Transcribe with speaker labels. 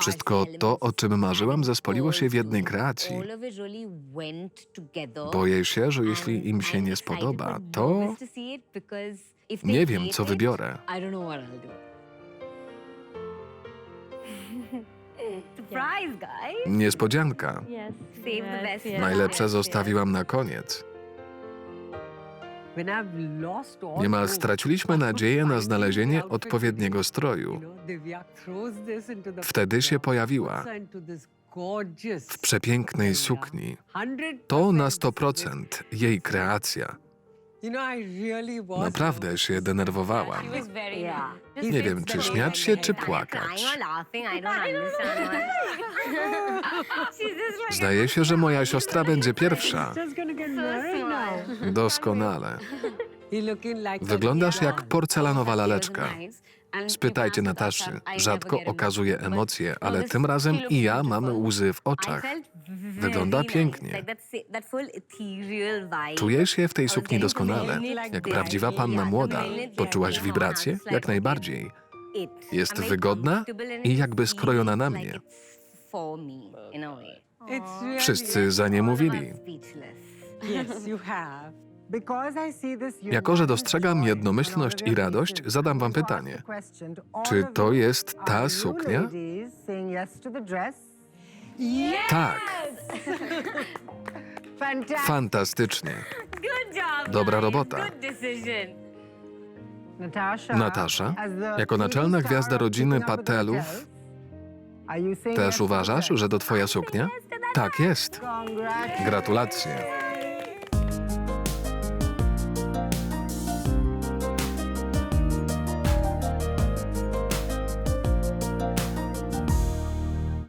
Speaker 1: Wszystko to, o czym marzyłam, zespoliło się w jednej kreacji. Boję się, że jeśli im się nie spodoba, to nie wiem, co wybiorę. Niespodzianka. Najlepsze zostawiłam na koniec. Niemal straciliśmy nadzieję na znalezienie odpowiedniego stroju. Wtedy się pojawiła w przepięknej sukni. To na 100% jej kreacja. Naprawdę się denerwowałam. Nie wiem, czy śmiać się, czy płakać. Zdaje się, że moja siostra będzie pierwsza. Doskonale. Wyglądasz jak porcelanowa laleczka. Spytajcie Nataszy. Rzadko okazuje emocje, ale tym razem i ja mam łzy w oczach.
Speaker 2: Felt
Speaker 1: Wygląda pięknie. Czuję się w tej sukni doskonale. Jak prawdziwa panna młoda. Poczułaś wibracje? Jak najbardziej. Jest wygodna i jakby skrojona na mnie. Wszyscy za nie mówili. Jako, że dostrzegam jednomyślność i radość, zadam wam pytanie. Czy to jest ta suknia? Tak, fantastycznie.
Speaker 2: Good job,
Speaker 1: Dobra
Speaker 2: guys.
Speaker 1: robota.
Speaker 2: Good decision.
Speaker 1: Natasza, jako naczelna gwiazda rodziny Patelów, też uważasz, że to twoja suknia? Tak jest. Gratulacje.